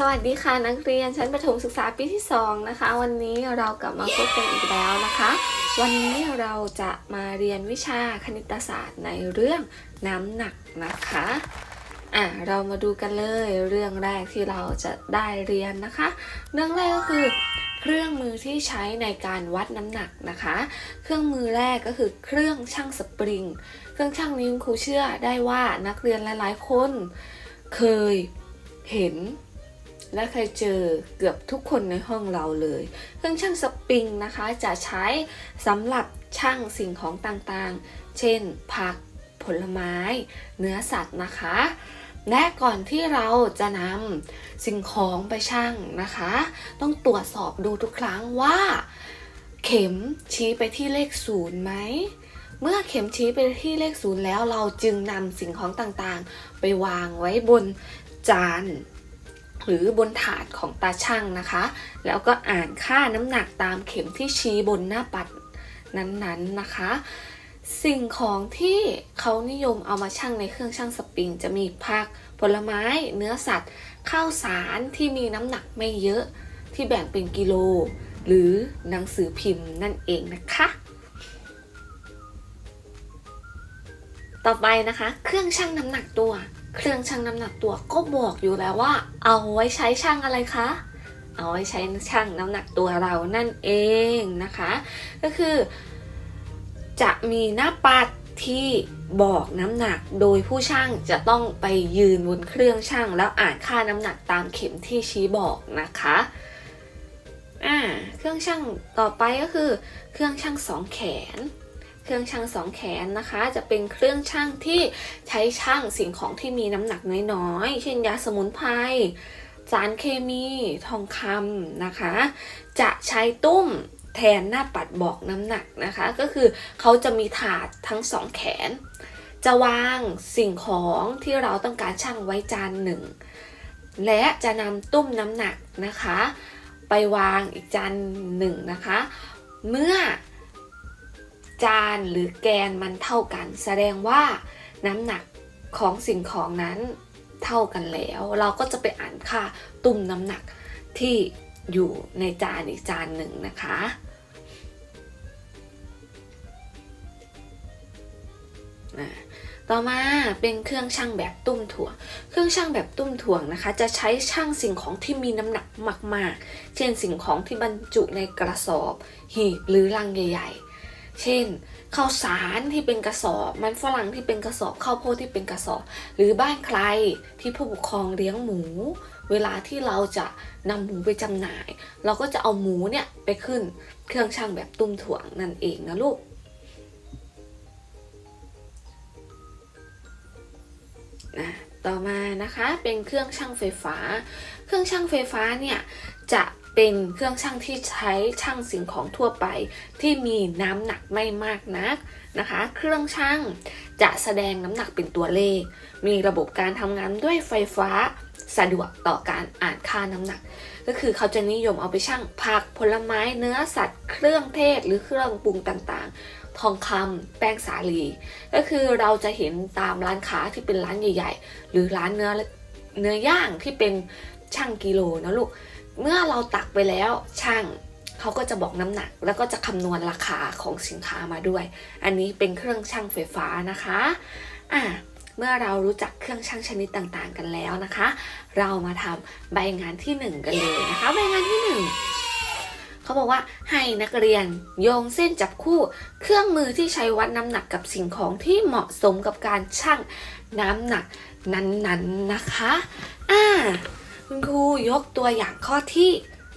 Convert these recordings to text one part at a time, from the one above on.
สวัสดีค่ะนักเรียนชั้นประถมศึกษาปีที่ 2 นะคะ วันนี้เรากลับมาพบกันอีกแล้วนะคะ วันนี้เราจะมาเรียนวิชาคณิตศาสตร์ในเรื่องน้ำหนักนะคะอะเรามาดูกันเลยเรื่องแรกที่เราจะได้เรียนนะคะ เรื่องแรกก็คือ เครื่องมือที่ใช้ในการวัดน้ำหนักนะคะ เครื่องมือแรกก็คือเครื่องชั่งสปริง เครื่องชั่งนี้คุณครูเชื่อได้ว่านักเรียนหลายๆคน เคยเห็น และเคยเจอเกือบทุกคนในห้องเราเลย เครื่องชั่งสปริงนะคะจะใช้สำหรับชั่งสิ่งของต่างๆ เช่น ผัก ผลไม้ เนื้อสัตว์นะคะ และก่อนที่เราจะนำสิ่งของไปชั่งนะคะ ต้องตรวจสอบดูทุกครั้งว่า เข็มชี้ไปที่เลขศูนย์ไหมเมื่อเข็มชี้ไปที่เลขศูนย์แล้วเราจึงนำสิ่งของต่างๆ ไปวางไว้บนจาน หรือบนถาดของตาช่างนะคะ แล้วก็อ่านค่าน้ำหนักตามเข็มที่ชี้บนหน้าปัดนั้นๆนะคะ สิ่งของที่เขานิยมเอามาชั่งในเครื่องชั่งสปริง จะมีผักผลไม้ เนื้อสัตว์ข้าวสารที่มีน้ำหนักไม่เยอะที่แบ่งเป็นกิโล หรือหนังสือพิมพ์นั่นเองนะคะต่อไปนะคะ เครื่องชั่งน้ำหนักตัว เครื่องชั่งน้ำหนักตัวก็บอกอยู่แล้วว่า เอาไว้ใช้ชั่งอะไรคะ เอาไว้ใช้ชั่งน้ำหนักตัวเรานั่นเองนะคะ ก็คือ จะมีหน้าปัดที่บอกน้ำหนักโดยผู้ช่างจะต้องไปยืนบนเครื่องช่างแล้วอ่านค่าน้ำหนักตามเข็มที่ชี้บอกนะคะอ่าเครื่องช่างต่อไปก็คือ เครื่องช่างสองแขน เครื่องช่างสองแขนนะคะ จะเป็นเครื่องช่างที่ใช้ช่างสิ่งของที่มีน้ำหนักน้อยๆ เช่นยาสมุนไพรสารเคมีทองคำนะคะ จะใช้ตุ้มแทนหน้าปัดบอกน้ำหนักนะคะ ก็คือเขาจะมีถาดทั้งสองแขน จะวางสิ่งของที่เราต้องการช่างไว้จานหนึ่ง และจะนำตุ้มน้ำหนักนะคะ ไปวางอีกจานหนึ่งนะคะ เมื่อ จานหรือแกนมันเท่ากัน แสดงว่าน้ำหนักของสิ่งของนั้นเท่ากันแล้ว เราก็จะไปอ่านค่าตุ่มน้ำหนักที่อยู่ในจานอีกจานหนึ่งนะคะ ต่อมาเป็นเครื่องชั่งแบบตุ้มถ่วง เครื่องชั่งแบบตุ้มถ่วงนะคะ จะใช้ชั่งสิ่งของที่มีน้ำหนักมาก ๆ เช่นสิ่งของที่บรรจุในกระสอบ หีบหรือลังใหญ่ ๆ เช่นข้าวสารที่เป็นกระสอบ มันฝรั่งที่เป็นกระสอบข้าวโพดที่เป็นกระสอบ หรือบ้านใครที่ผู้ปกครองเลี้ยงหมู เวลาที่เราจะนำหมูไปจำหน่าย เราก็จะเอาหมูเนี่ยไปขึ้นเครื่องชั่งแบบตุ้มถ่วงนั่นเองนะลูกอะต่อมานะคะเป็นเครื่องชั่งไฟฟ้า เครื่องชั่งไฟฟ้าเนี่ยจะ เป็นเครื่องชั่งที่ใช้ชั่งสิ่งของทั่วไป ที่มีน้ำหนักไม่มากนักนะคะ เครื่องชั่งจะแสดงน้ำหนักเป็นตัวเลข มีระบบการทำงานด้วยไฟฟ้าสะดวกต่อการอ่านค่าน้ำหนัก ก็คือเขาจะนิยมเอาไปชั่งผักผลไม้เนื้อสัตว์ เครื่องเทศหรือเครื่องปรุงต่างๆ ทองคำแป้งสาลี ก็คือเราจะเห็นตามร้านค้าที่เป็นร้านใหญ่ ๆ หรือร้านเนื้อเนื้อย่างที่เป็นช่างกิโลนะลูก เมื่อเราตักไปแล้วช่างเขาก็จะบอกน้ำหนัก แล้วก็จะคำนวณราคาของสินค้ามาด้วย อันนี้เป็นเครื่องช่างไฟฟ้านะคะอะเมื่อเรารู้จักเครื่องช่างชนิดต่างๆ กันแล้วนะคะ เรามาทำใบงานที่หนึ่งกันเลยนะคะ ใบงานที่หนึ่งเขาบอกว่าให้นักเรียนโยงเส้นจับคู่ เครื่องมือที่ใช้วัดน้ำหนักกับสิ่งของที่เหมาะสมกับการชั่งน้ำหนักนั้นๆนะคะอ่า คุณครูยกตัวอย่างข้อที่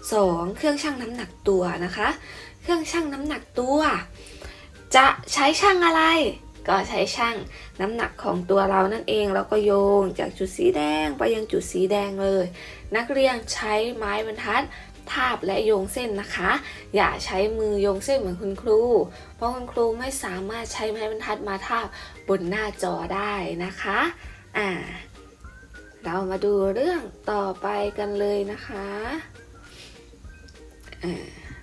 2 เครื่องชั่งน้ำหนักตัวนะคะ เครื่องชั่งน้ำหนักตัว จะใช้ชั่งอะไร ก็ใช้ชั่งน้ำหนักของตัวเรานั่นเองแล้วก็โยงจากจุดสีแดงไปยังจุดสีแดงเลย นักเรียนใช้ไม้บรรทัดทาบและโยงเส้นนะคะ อย่าใช้มือโยงเส้นเหมือนคุณครู เพราะคุณครูไม่สามารถใช้ไม้บรรทัดมาทาบบนหน้าจอได้นะคะ อ่า เรามาดูเรื่องต่อไปกันเลยนะคะ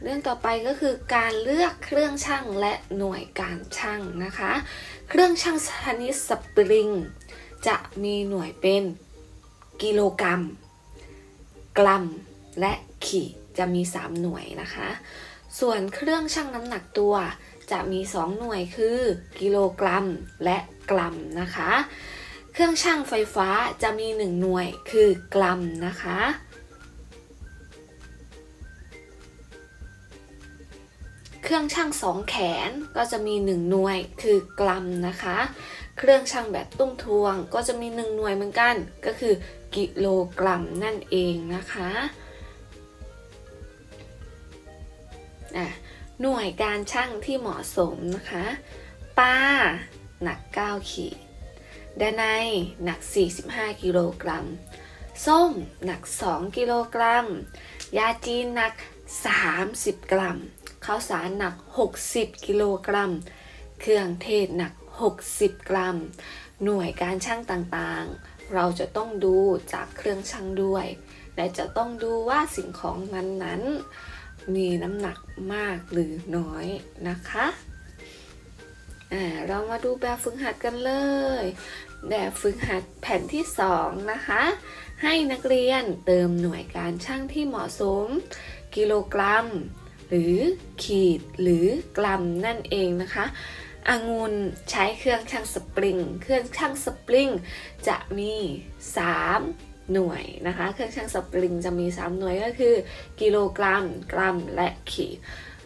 เรื่องต่อไปก็คือการเลือกเครื่องชั่งและหน่วยการชั่งนะคะ เครื่องชั่งชนิดสปริง จะมีหน่วยเป็นกิโลกรัมกกรัม และขีดจะมี 3 หน่วยนะคะ ส่วนเครื่องชั่งน้ำหนักตัวจะมี 2 หน่วยคือ กิโลกรัม และกรัมนะคะ เครื่องชั่งไฟฟ้าจะมี 1 หน่วยคือกรัมนะคะ เครื่องชั่งสองแขนก็จะมี 1 หน่วยคือกรัมนะคะ เครื่องชั่งแบบตุ้มทวงก็จะมี 1 หน่วยเหมือนกัน ก็คือกิโลกรัมนั่นเองนะคะะหน่วยการชั่งที่เหมาะสมนะคะปลาหนัก 9 ขีด ดานัยหนัก 45 กิโลกรัม ส้มหนัก 2 กิโลกรัม ยาจีนหนัก 30 กรัม ข้าวสารหนัก 60 กิโลกรัม เครื่องเทศหนัก 60 กรัม หน่วยการชั่งต่างๆ เราจะต้องดูจากเครื่องชั่งด้วย และจะต้องดูว่าสิ่งของนั้นๆ มีน้ำหนักมากหรือน้อยนะคะ อ่าเรามาดูแบบฝึกหัดกันเลย แบบฝึกหัดแผ่นที่ 2 นะคะ ให้นักเรียนเติมหน่วยการชั่งที่เหมาะสม กิโลกรัม หรือขีดหรือกรัมนั่นเองนะคะองุ่นใช้เครื่องชั่งสปริง เครื่องชั่งสปริงจะมี 3 หน่วยนะคะ เครื่องชั่งสปริงจะมี 3 หน่วยก็คือ กิโลกรัม กรัม และขีด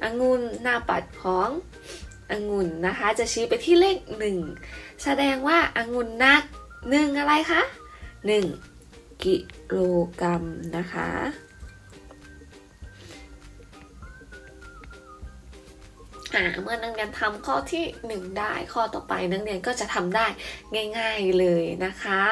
องุ่นหน้าปัดของ องุ่นนะคะ จะชี้ไปที่เลข1แสดงว่าองุ่นหนัก1อะไรคะ1กิโลกรัมนะคะอ่าเมื่อนักเรียนทำข้อที่ 1 ได้ข้อต่อไปนักเรียนก็จะทำได้ง่าย ๆเลยนะคะ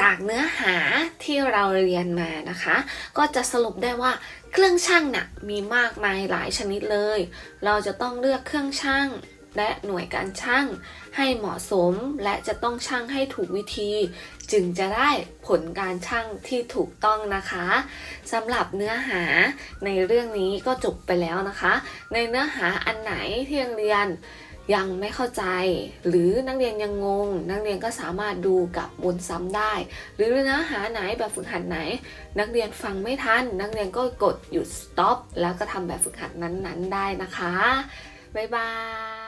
จากเนื้อหาที่เราเรียนมานะคะ ก็จะสรุปได้ว่าเครื่องชั่งน่ะมีมากมายหลายชนิดเลย เราจะต้องเลือกเครื่องชั่งและหน่วยการชั่งให้เหมาะสมและจะต้องชั่งให้ถูกวิธี จึงจะได้ผลการชั่งที่ถูกต้องนะคะสำหรับเนื้อหาในเรื่องนี้ก็จบไปแล้วนะคะ ในเนื้อหาอันไหนที่นักเรียน ยังไม่เข้าใจ หรือนักเรียนยังงง นักเรียนก็สามารถดูกับวนซ้ำได้ หรือเนื้อหาไหนแบบฝึกหัดไหน นักเรียนฟังไม่ทัน นักเรียนก็กดหยุด stop แล้วก็ทำแบบฝึกหัดนั้นๆ ได้นะคะ บ๊ายบาย